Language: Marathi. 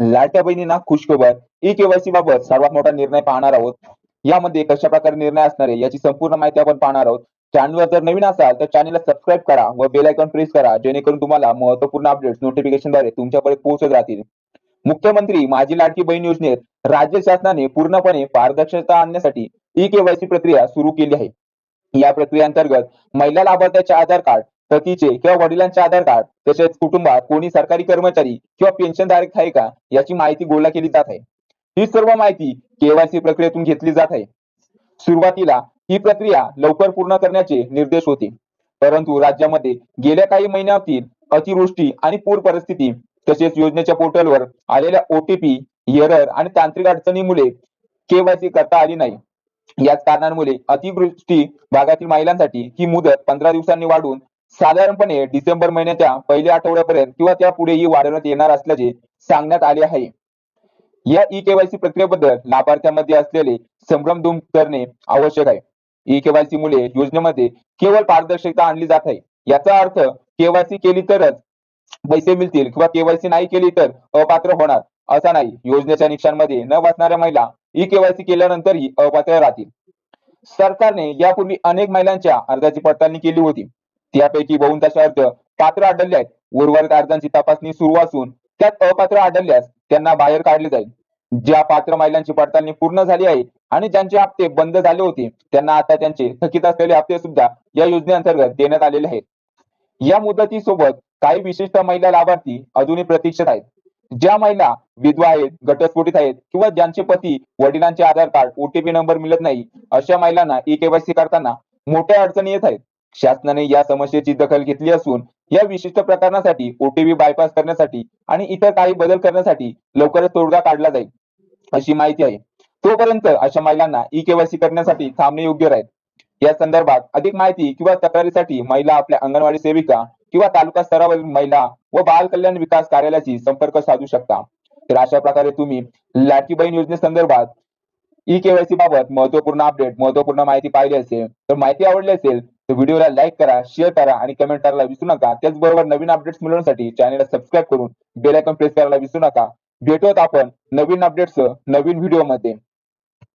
लाडक्या बहिणींना खुशखबर ई केवायसी बाबत सर्वात मोठा निर्णय पाहणार आहोत. यामध्ये कशा प्रकारे निर्णय असणार आहे याची संपूर्ण माहिती आपण पाहणार आहोत. चॅनलवर जर नवीन असाल तर चॅनलला सबस्क्राईब करा व बेल आयकॉन प्रेस करा जेणेकरून तुम्हाला महत्त्वपूर्ण अपडेट्स नोटिफिकेशनद्वारे तुमच्याकडे पोहोचत राहतील. मुख्यमंत्री माझी लाडकी बहीण योजनेत राज्य शासनाने पूर्णपणे पारदर्शकता आणण्यासाठी ई केवायसी प्रक्रिया सुरू केली आहे. या प्रक्रियेअंतर्गत महिला लाभार्थ्याचे आधार कार्ड पतीचे किंवा वडिलांचे आधार कार्ड तसेच कुटुंबात कोणी सरकारी कर्मचारी किंवा पेन्शनधारक आहे का याची माहिती गोळा केली जात आहे. ही सर्व माहिती केवायसी प्रक्रियेतून घेतली जात आहे. सुरुवातीला ही प्रक्रिया लवकर पूर्ण करण्याचे निर्देश होते. परंतु राज्यामध्ये गेल्या काही महिन्यातील अतिवृष्टी आणि पूर परिस्थिती तसेच योजनेच्या पोर्टलवर आलेल्या ओटीपी एरर आणि तांत्रिक अडचणीमुळे केवायसी करता आली नाही. याच कारणांमुळे अतिवृष्टी भागातील महिलांसाठी ही मुदत पंधरा दिवसांनी वाढून साधारणपणे डिसेंबर महिन्याच्या पहिल्या आठवड्यापर्यंत किंवा त्या पुढेही वाढवण्यात येणार असल्याचे सांगण्यात आले आहे. या ई केवायसी प्रक्रियेबद्दल लाभार्थ्यांमध्ये असलेले संभ्रम दूर करणे आवश्यक आहे. ई केवायसी मुळे योजनेमध्ये केवळ पारदर्शकता आणली जात आहे. याचा अर्थ केवायसी केली तरच पैसे मिळतील किंवा केवायसी नाही केली तर अपात्र होणार असा नाही. योजनेच्या निकषांमध्ये न वाचणाऱ्या महिला ई केवायसी केल्यानंतरही अपात्र राहतील. सरकारने यापूर्वी अनेक महिलांच्या अर्जाची पडताळणी केली होती. त्यापैकी बहुतांश अर्ज पात्र आढळले आहेत उर्वरित अर्जांची तपासणी सुरू असून त्यात अपात्र आढळल्यास त्यांना बाहेर काढले जाईल. ज्या पात्र महिलांची पडताळणी पूर्ण झाली आहे आणि ज्यांचे हप्ते बंद झाले होते त्यांना आता त्यांचे थकीत असलेले हप्ते सुद्धा या योजनेअंतर्गत देण्यात आलेले आहेत. या मुदतीसोबत काही विशिष्ट महिला लाभार्थी अजूनही प्रतीक्षेत आहेत. ज्या महिला विधवा आहेत घटस्फोटित आहेत किंवा ज्यांचे पती वडिलांचे आधार कार्ड ओटीपी नंबर मिळत नाही अशा महिलांना ई केवायसी करताना मोठ्या अडचणी येत आहेत. शासनाने या समस्येची दखल घेतली असून या विशिष्ट प्रकरणासाठी ओटीपी बायपास करण्यासाठी आणि इतर काही बदल करण्यासाठी लवकरच तोडगा काढला जाईल अशी माहिती आहे. तोपर्यंत अशा महिलांना ई केवायसी करण्यासाठी थांबणे योग्य राहील. या संदर्भात अधिक माहिती किंवा तक्रारीसाठी महिला आपल्या अंगणवाडी सेविका किंवा तालुका स्तरावरील महिला व बाल कल्याण विकास कार्यालयाशी संपर्क साधू शकता. तर अशा प्रकारे तुम्ही लाडकी बहीण योजनेसंदर्भात ई केवायसी बाबत महत्त्वपूर्ण अपडेट महत्त्वपूर्ण माहिती पाहिली असेल तर माहिती आवडली असेल तर व्हिडिओला लाईक करा शेअर करा आणि कमेंट करायला विसरू नका. त्याचबरोबर नवीन अपडेट्स मिळवण्यासाठी चॅनलला सबस्क्राईब करून बेल आयकॉन प्रेस करायला विसरू नका. भेटूयात आपण नवीन अपडेट्स नवीन व्हिडिओमध्ये